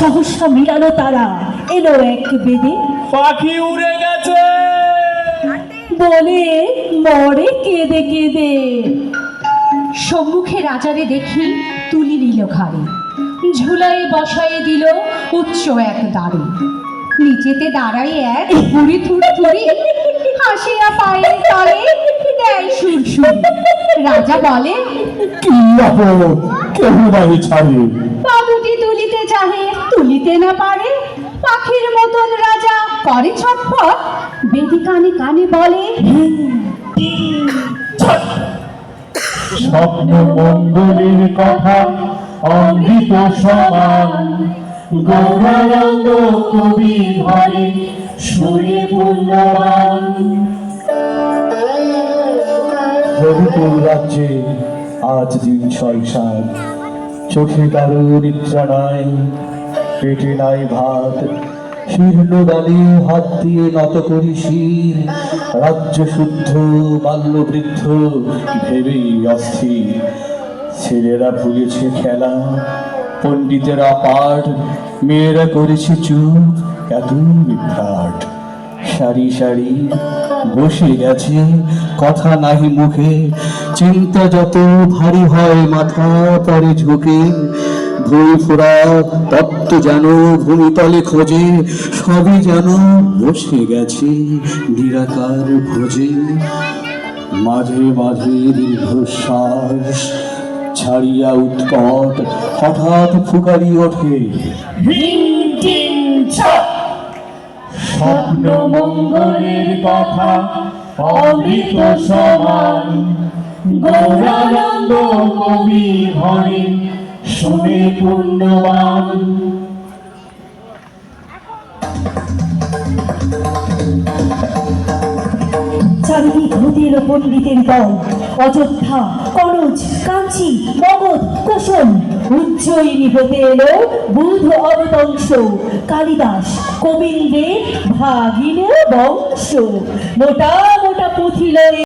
সহসা মিলালো তারা এলো এক বেদে। পাখি উড়ে গেছে। বলে মরে কেঁদে কেঁদে। সম্মুখে রাজারে দেখি তুলি নিল ঘাড়ে। ঝুলায় বসায়ে দিল উচ্চ এক দাঁড়ে। নিচেতে দাঁড়াই এক বুড়ি থুড়ি হাসিয়া পায়ে তলে দেয় সুর সুর রাজা বলে কি কেউ নাই ছাড়ে তুলিতে না পারে, পাখির মতন রাজা করে ছটফট। বেদি কানে কানে বলে স্বপ্ন কথা অমৃত সমান। গৌরানন্দ কবি সুরে পূর্ণবান রাজ্যে আজ দিন ছয় সাত চোখে কারও নিদ্রা নাই। পেটে নাই ভাত। শীর্ণ গালে হাত দিয়ে নত করি শির। রাজ্য শুদ্ধ, বাল্য বৃদ্ধ, ভেবেই অস্থির। ছেলেরা ভুলেছে খেলা, পণ্ডিতেরা পাঠ, মেয়েরা করেছে চুপ এত বিভ্রাট। সারি সারি বসে গেছে, কথা নাহি মুখে। চিন্তা যত ভারী হয় মাথা পরে ঝুঁকে ভুল ফোরা তত্ত্ব যেন ভূমিতলে খোঁজে, সবই যেন বসে গেছে নিরাকার খোঁজে মাঝে মাঝে দীর্ঘশ্বাস ছাড়িয়া উৎকট, হঠাৎ ফুকারি ওঠে। স্বপ্ন মঙ্গলের কথা অমৃত সমান, গৌরানন্দ কবি ঘরে শুনে পুণ্যবান। চারিদিক পণ্ডিতের দল, অযোধ্যা কনজ কাঞ্চি, মগধ কোশল উজ্জয়িনী হতে এলো বুধ অবতংশ, কালিদাস কবীন্দ্রের ভাগিনে বংশ। মোটা মোটা পুঁথি লয়ে